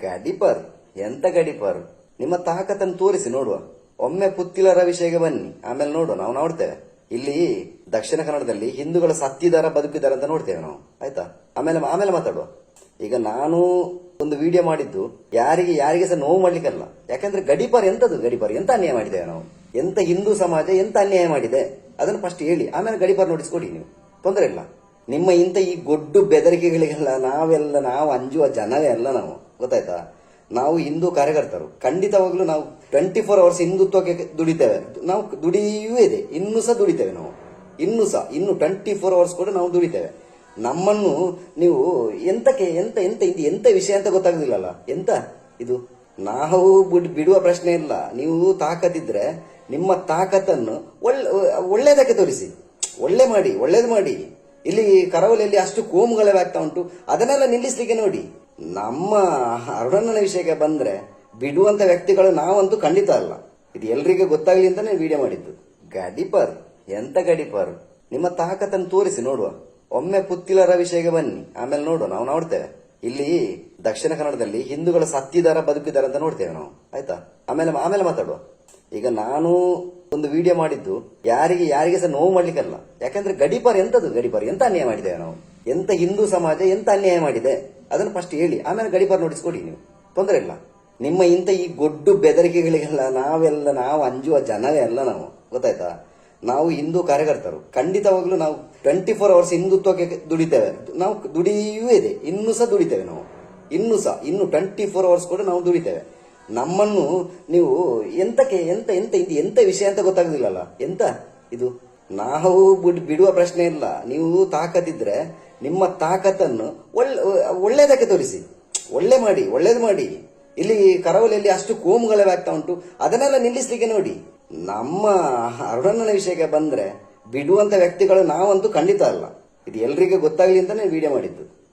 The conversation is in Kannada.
ಗಡಿಪಾರ್. ಎಂತ ಗಡಿಪಾರ್? ನಿಮ್ಮ ತಾಕತ್ತನ್ನು ತೋರಿಸಿ ನೋಡುವ. ಒಮ್ಮೆ ಪುತ್ತಿಲರ ವಿಷಯಕ್ಕೆ ಬನ್ನಿ. ಆಮೇಲೆ ನೋಡುವ. ನಾವು ನೋಡ್ತೇವೆ. ಇಲ್ಲಿ ದಕ್ಷಿಣ ಕನ್ನಡದಲ್ಲಿ ಹಿಂದೂಗಳು ಸತ್ತಿದಾರ, ಬದುಕಿದಾರ ಅಂತ ನೋಡ್ತೇವೆ ನಾವು. ಆಯ್ತಾ? ಆಮೇಲೆ ಆಮೇಲೆ ಮಾತಾಡುವ. ಈಗ ನಾನು ಒಂದು ವಿಡಿಯೋ ಮಾಡಿದ್ದು ಯಾರಿಗೆ ಯಾರಿಗೆ ಸಹ ನೋವು ಮಾಡ್ಲಿಕ್ಕಲ್ಲ. ಯಾಕಂದ್ರೆ ಗಡಿಪಾರ್ ಎಂತದು ಗಡಿಪಾರ್ ಎಂತ ಅನ್ಯಾಯ ಮಾಡಿದ್ದೇವೆ ನಾವು? ಎಂತ ಹಿಂದೂ ಸಮಾಜ ಎಂತ ಅನ್ಯಾಯ ಮಾಡಿದೆ? ಅದನ್ನು ಫಸ್ಟ್ ಹೇಳಿ. ಆಮೇಲೆ ಗಡಿಪಾರ್ ನೋಡಿಸ್ಕೊಡಿ ನೀವು. ತೊಂದರೆ ಇಲ್ಲ. ನಿಮ್ಮ ಇಂಥ ಈ ಗೊಡ್ಡು ಬೆದರಿಕೆಗಳಿಗೆಲ್ಲ ನಾವೆಲ್ಲ ನಾವು ಅಂಜುವ ಜನವೇ ಅಲ್ಲ ನಾವು. ಗೊತ್ತಾಯ್ತಾ? ನಾವು ಹಿಂದೂ ಕಾರ್ಯಕರ್ತರು. ಖಂಡಿತವಾಗ್ಲೂ ನಾವು ಟ್ವೆಂಟಿ ಫೋರ್ ಅವರ್ಸ್ ಹಿಂದುತ್ವಕ್ಕೆ ದುಡಿತೇವೆ. ನಾವು ದುಡಿಯೂ ಇದೆ. ಇನ್ನೂ ಸಹ ದುಡಿತೇವೆ ನಾವು. ಇನ್ನೂ ಸಹ. ಇನ್ನು ಟ್ವೆಂಟಿ ಫೋರ್ ಅವರ್ಸ್ ಕೂಡ ನಾವು ದುಡಿತೇವೆ. ನಮ್ಮನ್ನು ನೀವು ಎಂತಕ್ಕೆ, ಎಂತ ಎಂತ, ಇದು ಎಂತ ವಿಷಯ ಅಂತ ಗೊತ್ತಾಗುದಿಲ್ಲಲ್ಲ? ಎಂತ ಇದು? ನಾವು ಬಿಡ್- ಬಿಡುವ ಪ್ರಶ್ನೆ ಇಲ್ಲ. ನೀವು ತಾಕತ್ತಿದ್ರೆ ನಿಮ್ಮ ತಾಕತ್ತನ್ನು ಒಳ್ಳೆ ಒಳ್ಳೇದಕ್ಕೆ ತೋರಿಸಿ. ಒಳ್ಳೆ ಮಾಡಿ, ಒಳ್ಳೇದು ಮಾಡಿ. ಇಲ್ಲಿ ಕರಾವಳಿಯಲ್ಲಿ ಅಷ್ಟು ಕೋಮುಗಳೇ ಆಗ್ತಾ ಉಂಟು. ಅದನ್ನೆಲ್ಲ ನಿಲ್ಲಿಸ್ಲಿಕ್ಕೆ ನೋಡಿ. ನಮ್ಮ ಅರುಣನ ವಿಷಯಕ್ಕೆ ಬಂದ್ರೆ ಬಿಡುವಂತ ವ್ಯಕ್ತಿಗಳು ನಾವಂತೂ ಖಂಡಿತ ಅಲ್ಲ. ಇದು ಎಲ್ರಿಗೂ ಗೊತ್ತಾಗ್ಲಿ ಅಂತಾನೆ ವಿಡಿಯೋ ಮಾಡಿದ್ದು. ಗಡಿಪರ್. ಎಂತ ಗಡಿಪರ್? ನಿಮ್ಮ ತಾಕತ್ತನ್ನು ತೋರಿಸಿ, ನೋಡುವ. ಒಮ್ಮೆ ಪುತ್ತಿಲರ ವಿಷಯಕ್ಕೆ ಬನ್ನಿ. ಆಮೇಲೆ ನೋಡುವ. ನಾವು ನೋಡ್ತೇವೆ. ಇಲ್ಲಿ ದಕ್ಷಿಣ ಕನ್ನಡದಲ್ಲಿ ಹಿಂದೂಗಳು ಸತ್ತಿದಾರ, ಬದುಕಿದಾರ ಅಂತ ನೋಡ್ತೇವೆ ನಾವು. ಆಯ್ತಾ? ಆಮೇಲೆ ಆಮೇಲೆ ಮಾತಾಡುವ. ಈಗ ನಾನು ಒಂದು ವಿಡಿಯೋ ಮಾಡಿದ್ದು, ಯಾರಿಗೆ ಯಾರಿಗೆ ಸಹ ನೋವು ಮಾಡ್ಲಿಕ್ಕಲ್ಲ. ಯಾಕಂದ್ರೆ ಗಡಿಪಾರ್ ಎಂತದು ಗಡಿಪಾರ್? ಎಂತ ಅನ್ಯಾಯ ಮಾಡಿದ್ದೇವೆ ನಾವು? ಎಂತ ಹಿಂದೂ ಸಮಾಜ, ಎಂತ ಅನ್ಯಾಯ ಮಾಡಿದೆ? ಅದನ್ನು ಫಸ್ಟ್ ಹೇಳಿ. ಆಮೇಲೆ ಗಡಿಪಾರ್ ನೋಡಿಸ್ಕೊಡಿ ನೀವು. ತೊಂದರೆ ಇಲ್ಲ. ನಿಮ್ಮ ಇಂಥ ಈ ಗೊಡ್ಡು ಬೆದರಿಕೆಗಳಿಗೆಲ್ಲ ನಾವೆಲ್ಲ, ನಾವು ಅಂಜುವ ಜನವೇ ಅಲ್ಲ ನಾವು. ಗೊತ್ತಾಯ್ತಾ? ನಾವು ಹಿಂದೂ ಕಾರ್ಯಕರ್ತರು. ಖಂಡಿತವಾಗ್ಲೂ ನಾವು ಟ್ವೆಂಟಿ ಫೋರ್ ಅವರ್ಸ್ ಹಿಂದುತ್ವಕ್ಕೆ ದುಡಿತೇವೆ. ನಾವು ದುಡಿಯೂ ಇದೆ. ಇನ್ನೂ ಸಹ ದುಡಿತೇವೆ ನಾವು. ಇನ್ನೂ ಸಹ. ಇನ್ನು ಟ್ವೆಂಟಿ ಫೋರ್ ಅವರ್ಸ್ ಕೂಡ ನಾವು ದುಡಿತೇವೆ. ನಮ್ಮನ್ನು ನೀವು ಎಂತಕ್ಕೆ, ಎಂತ ಎಂತ ಇದು ಎಂತ ವಿಷಯ ಅಂತ ಗೊತ್ತಾಗುದಿಲ್ಲಲ್ಲ? ಎಂತ ಇದು? ನಾವು ಬಿಡ್- ಬಿಡುವ ಪ್ರಶ್ನೆ ಇಲ್ಲ. ನೀವು ತಾಕತ್ತಿದ್ರೆ ನಿಮ್ಮ ತಾಕತ್ತನ್ನು ಒಳ್ಳೆ ಒಳ್ಳೇದಕ್ಕೆ ತೋರಿಸಿ. ಒಳ್ಳೆ ಮಾಡಿ, ಒಳ್ಳೇದು ಮಾಡಿ. ಇಲ್ಲಿ ಕರಾವಳಿಯಲ್ಲಿ ಅಷ್ಟು ಕೋಮುಗಳೇ ಆಗ್ತಾ ಉಂಟು. ಅದನ್ನೆಲ್ಲ ನಿಲ್ಲಿಸ್ಲಿಕ್ಕೆ ನೋಡಿ. ನಮ್ಮ ಅರುಣನ ವಿಷಯಕ್ಕೆ ಬಂದ್ರೆ ಬಿಡುವಂತ ವ್ಯಕ್ತಿಗಳು ನಾವಂತೂ ಖಂಡಿತ ಅಲ್ಲ. ಇದು ಎಲ್ರಿಗೂ ಗೊತ್ತಾಗ್ಲಿ ಅಂತಾನೆ ವಿಡಿಯೋ ಮಾಡಿದ್ದು.